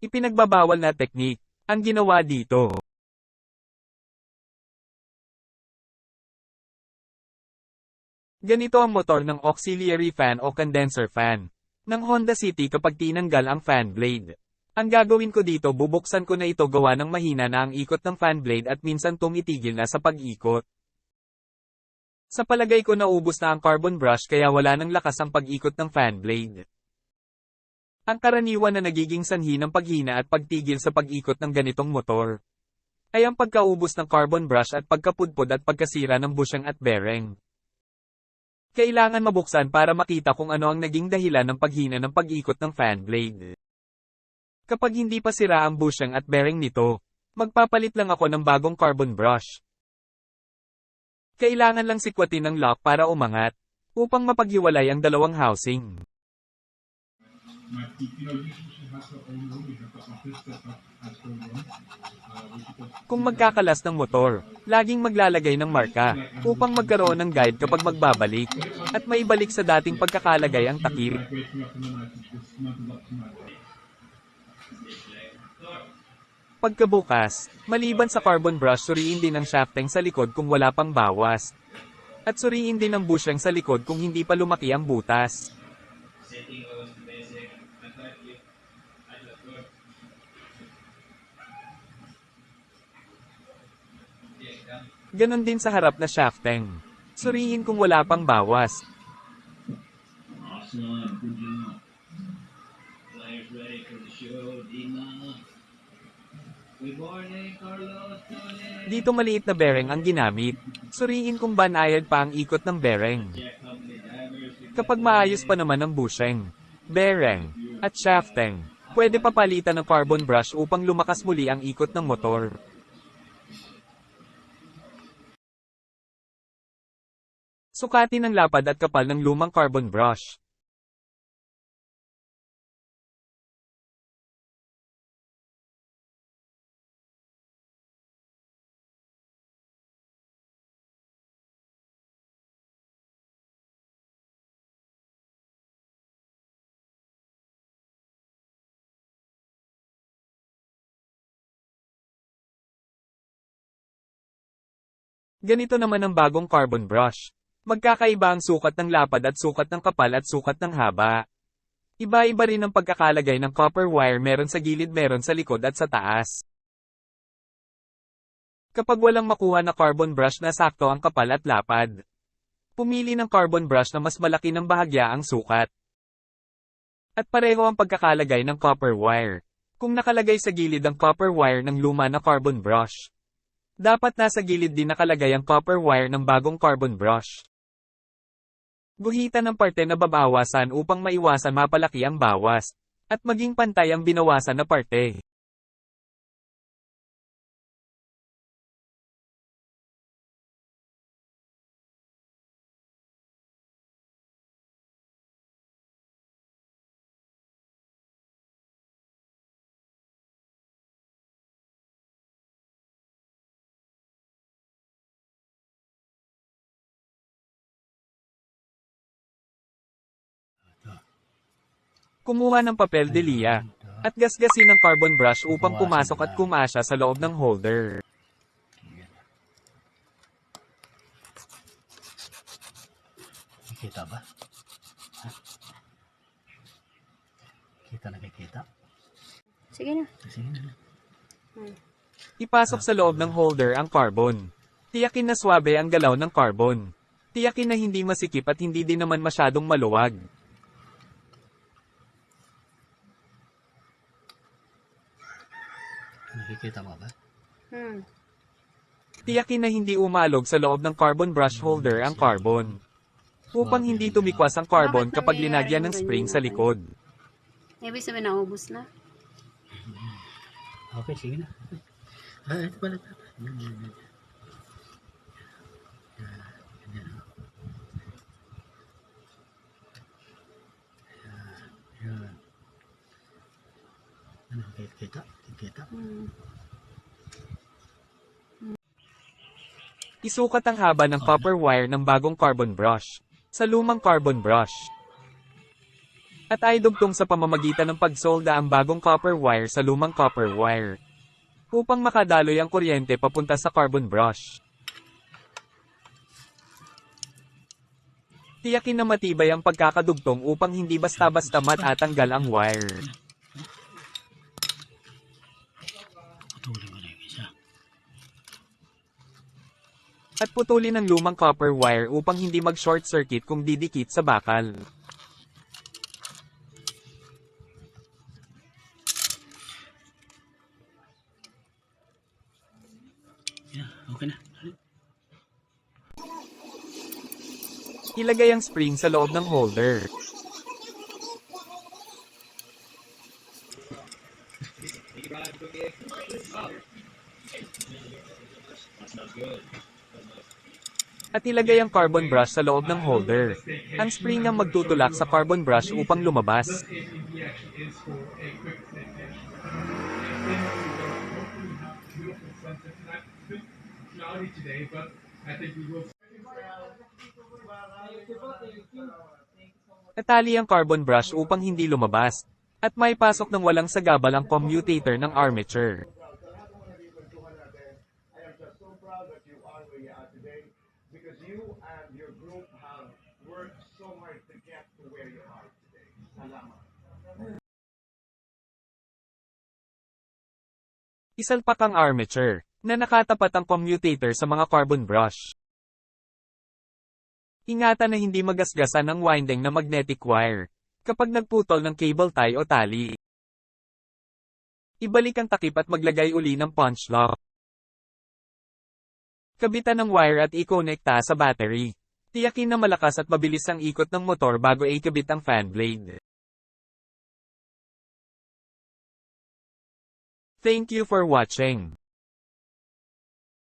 Ipinagbabawal na teknik ang ginawa dito. Ganito ang motor ng auxiliary fan o condenser fan ng Honda City kapag tinanggal ang fan blade. Ang gagawin ko dito bubuksan ko na ito gawa ng mahina na ang ikot ng fan blade at minsan tumitigil na sa pag-ikot. Sa palagay ko naubos na ang carbon brush kaya wala nang lakas ang pag-ikot ng fan blade. Ang karaniwan na nagiging sanhi ng paghina at pagtigil sa pag-ikot ng ganitong motor ay ang pagkaubos ng carbon brush at pagkapudpod at pagkasira ng bushing at bearing. Kailangan mabuksan para makita kung ano ang naging dahilan ng paghina ng pag-ikot ng fan blade. Kapag hindi pa sira ang bushing at bearing nito, magpapalit lang ako ng bagong carbon brush. Kailangan lang sikwatin ng lock para umangat, upang mapaghiwalay ang dalawang housing. This also has our own rule. We have a office that has is Kung magkakalas ng motor, laging maglalagay ng marka, upang magkaroon ng guide kapag magbabalik, at maibalik sa dating pagkakalagay ang takip. Pagkabukas, maliban sa carbon brush suriin din ang shafting sa likod kung wala pang bawas. At suriin din ang bushing sa likod kung hindi pa lumaki ang butas. Ganon din sa harap na shafting. Suriin kung wala pang bawas. Awesome, good job. Players ready for the show, Dina. Good morning, Carlos. Dito maliit na bearing ang ginamit. Suriin kung banayad pa ang ikot ng bearing. Kapag maayos pa naman ang bushing, bearing, at shafting, pwede papalitan ng carbon brush upang lumakas muli ang ikot ng motor. Sukatin ang lapad at kapal ng lumang carbon brush. Ganito naman ang bagong carbon brush. Magkakaiba ang sukat ng lapad at sukat ng kapal at sukat ng haba. Iba-iba rin ang pagkakalagay ng copper wire meron sa gilid meron sa likod at sa taas. Kapag walang makuha na carbon brush na sakto ang kapal at lapad, pumili ng carbon brush na mas malaki ng bahagya ang sukat. At pareho ang pagkakalagay ng copper wire. Kung nakalagay sa gilid ang copper wire ng luma na carbon brush, dapat nasa gilid din nakalagay ang copper wire ng bagong carbon brush. Guhitan ng parte na babawasan upang maiwasan mapalaki ang bawas, at maging pantay ang binawasan na parte. Kumuha ng papel de lia, at gasgasin ng carbon brush upang pumasok at kumasya sa loob ng holder. Kita ba? Kita nakikita? Sige na. Sige na. Ipasok sa loob ng holder ang carbon. Tiyakin na swabe ang galaw ng carbon. Tiyakin na hindi masikip at hindi din naman masyadong maluwag. Nakikita mo ba? Hmm. Tiyakin na hindi umalog sa loob ng carbon brush holder ang carbon. Upang hindi tumikwas ang carbon kapag linagyan ng spring sa likod. Ibig sabihin naubos na. Okay, sige na. Ah, ito pala. Ano, kita? Kita? Hmm. Isukat ang haba ng copper wire ng bagong carbon brush sa lumang carbon brush. At ay dugtong sa pamamagitan ng pagsolda ang bagong copper wire sa lumang copper wire. Upang makadaloy ang kuryente papunta sa carbon brush. Tiyakin na matibay ang pagkakadugtong upang hindi basta-basta matatanggal ang wire. Putulin ko na yung isa. At putulin ang lumang copper wire upang hindi mag-short circuit kung didikit sa bakal. Yeah, okay na. Ilagay ang spring sa loob ng holder. At ilagay ang carbon brush sa loob ng holder. Ang spring ang magtutulak sa carbon brush upang lumabas. Natali ang carbon brush upang hindi lumabas. At may pasok ng walang sagabal ang commutator ng armature. I am just so proud that you are where you are today because you and your group have worked hard to get to where you are today. Salamat. Isalpak ang armature, na nakatapat ang commutator sa mga carbon brush. Ingatan na hindi magasgasan ang winding na magnetic wire, kapag nagputol ng cable tie o tali. Ibalik ang takip at maglagay uli ng punch lock. Kabitan ng wire at ikonekta sa battery. Tiyakin na malakas at mabilis ang ikot ng motor bago ikabit ang fan blade. Thank you for watching.